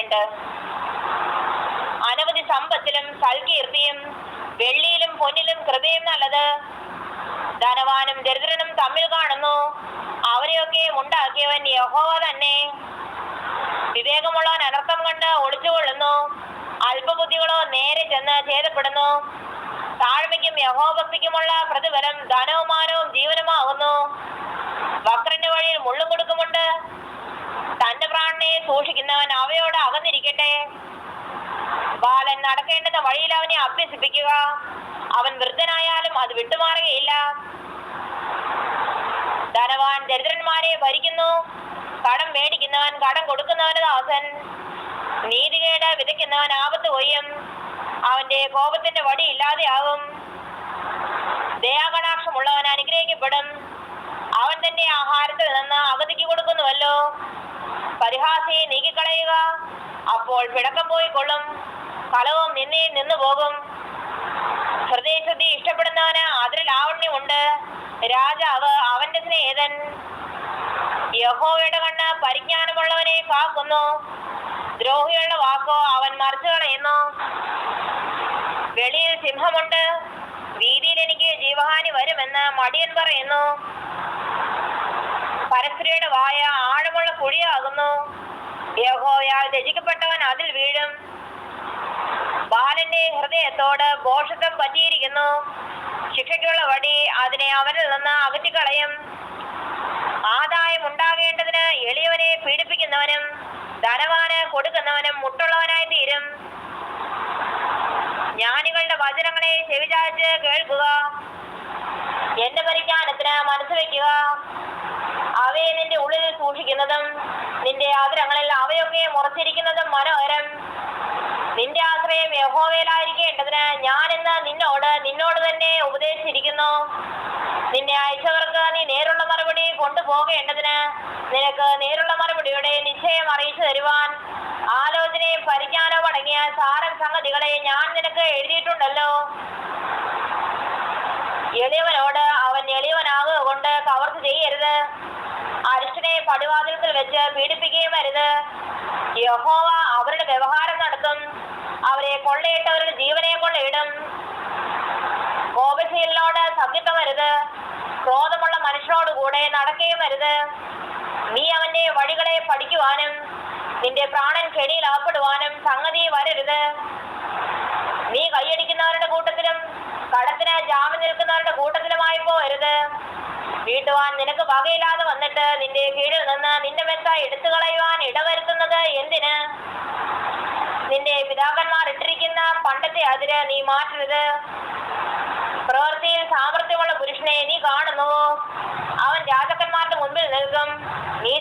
രണ്ട് അനവധി സമ്പത്തിലും സൽകീർത്തിയും വെള്ളിയിലും പൊന്നിലും കൃപയും നല്ലത് ധനവാനും ദരിദ്രനും തമ്മിൽ കാണുന്നു. അവരെയൊക്കെ ഉണ്ടാക്കിയവൻ യഹോവ തന്നെ. വിവേകമുള്ളവൻ അനർത്ഥം കണ്ട് ഒളിച്ചുകൊള്ളുന്നു. അല്പബുദ്ധികളോ നേരെ ചെന്ന് ഛേദപ്പെടുന്നു. താഴ്മയ്ക്കും യഹോഭക്തിക്കുമുള്ള പ്രതിഫലം ധനവുമാനവും ജീവനുമാകുന്നു വക്രന്റെ വഴിയിൽ മുള്ളും കൊടുക്കുമുണ്ട്. അകന്നിരിക്കട്ടെ ബാലൻ നടക്കേണ്ടുന്ന വഴിയിൽ അവനെ അഭ്യസിപ്പിക്കുക. അവൻ വൃദ്ധനായാലും അത് വിട്ടുമാറുകയില്ല. ധനവാൻ ദരിദ്രന്മാരെ ഭരിക്കുന്നു. കടം മേടിക്കുന്നവൻ കടം കൊടുക്കുന്നവന് ദാസൻ നീതികേട് വിതയ്ക്കുന്നവൻ ആപത്ത് കൊയ്യും. അവന്റെ കോപത്തിന്റെ വടി ഇല്ലാതെയാകും. ദയാകടാക്ഷമുള്ളവൻ അനുഗ്രഹിക്കപ്പെടും. അവൻ തന്റെ ആഹാരത്തിൽ നിന്ന് അഗതിക്ക് കൊടുക്കുന്നുവല്ലോ. പരിഹാസിയെ നീക്കിക്കളയുക. അപ്പോൾ പിടക്കം പോയിക്കൊള്ളും കളവും നിന്നേ നിന്നു പോകും. ഹൃദയശുദ്ധി ഇഷ്ടപ്പെടുന്നവന് അതിൽ ലാവണ്യമുണ്ട് രാജാവ് അവന്റെ സ്നേഹിതൻ. യഹോവയുടെ കണ്ണ് പരിജ്ഞാനമുള്ളവനെ കാക്കുന്നു. ദ്രോഹികളുടെ വാക്കോ അവൻ മറിച്ചു കളയുന്നു. വെളിയിൽ സിംഹമുണ്ട്. വീതിയിൽ എനിക്ക് ജീവഹാനി വരുമെന്ന് മടിയൻ പറയുന്നു. പരസ്ത്രീയുടെ വായ ആഴമുള്ള കുഴിയാകുന്നു. യഹോവയാൽ രചിക്കപ്പെട്ടവൻ അതിൽ വീഴും. ബാലന്റെ ഹൃദയത്തോട് ഭോഷത്വം പറ്റിയിരിക്കുന്നു. ശിക്ഷയ്ക്കുള്ള വടി അതിനെ അവനിൽ നിന്ന് അകറ്റിക്കളയും. ആദായം ഉണ്ടാകേണ്ടതിന് എളിയവനെ പീഡിപ്പിക്കുന്നവനും ധനവാന് കൊടുക്കുന്നവനും മുട്ടുള്ളവനായി തീരും. ജ്ഞാനികളുടെ വചനങ്ങളെ ചെവിചാച്ച് കേൾക്കുക. എന്റെ പരിജ്ഞാനത്തിന് മനസ്സ് വെക്കുക അവയെ നിന്റെ ഉള്ളിൽ സൂക്ഷിക്കുന്നതും നിന്റെ ആഗ്രഹങ്ങളെല്ലാം അവയൊക്കെ മുറച്ചിരിക്കുന്നതും മനോഹരം. നിന്റെ ആശ്രയം യഹോവയിലായിരിക്കേണ്ടതിന് ഞാൻ ഇന്ന് നിന്നോട് നിന്നോട് തന്നെ ഉപദേശിച്ചിരിക്കുന്നു. നിന്നെ അയച്ചവർക്ക് നീ നേരുള്ള മറുപടി കൊണ്ടുപോകേണ്ടതിന് നിനക്ക് നേരുള്ള മറുപടിയുടെ നിശ്ചയം അറിയിച്ചു തരുവാൻ ആലോചനയും പരിജ്ഞാനവും അടങ്ങിയ സാരം സംഗതികളെ ഞാൻ നിനക്ക് എഴുതിയിട്ടുണ്ടല്ലോ. എളിയവനോട് അവൻ എളിയവനാകുക കൊണ്ട് കവർച്ച ചെയ്യരുത്. അരിഷ്ടനെ പടിവാതിൽക്കൽ വെച്ച് പീഡിപ്പിക്കുകയും അരുത്. യഹോവ അവരുടെ വ്യവഹാരം നടത്തും. അവരെ കൊള്ളയിട്ടവരുടെ ജീവനെ കൊള്ളയിടും കോപശീലിനോട് സത്യത്വം വരുത് ക്രോധമുള്ള മനുഷ്യനോട് കൂടെ നടക്കുകയും വരുത് നീ അവന്റെ വഴികളെ പഠിക്കുവാനും നിന്റെ പ്രാണൻ കെണിയിൽ അകപ്പെടുവാനും സംഗതി വരരുത്. നീ കൈയടിക്കുന്നവരുടെ കൂട്ടത്തിലും കടത്തിന് ജാമ്യം നിൽക്കുന്നവരുടെ കൂട്ടത്തിലുമായി പോകരുത് വീട്ടുവാൻ നിനക്ക് വകയില്ലാതെ വന്നിട്ട് നിന്റെ കീഴിൽ നിന്ന് നിന്റെ മെത്ത എടുത്തു കളയുവാൻ ഇടവരുത്തുന്നത് എന്തിന്? നിന്റെ പിതാക്കന്മാർ ഇട്ടിരിക്കുന്ന പണ്ടത്തെ അതിര് നീ മാറ്റരുത്. പ്രവൃത്തിയിൽ സാമർഥ്യമുള്ള പുരുഷനെ നീ കാണുന്നു. അവൻ രാജാക്കന്മാരുടെ മുൻപിൽ നിൽക്കും. നീതന്മാർ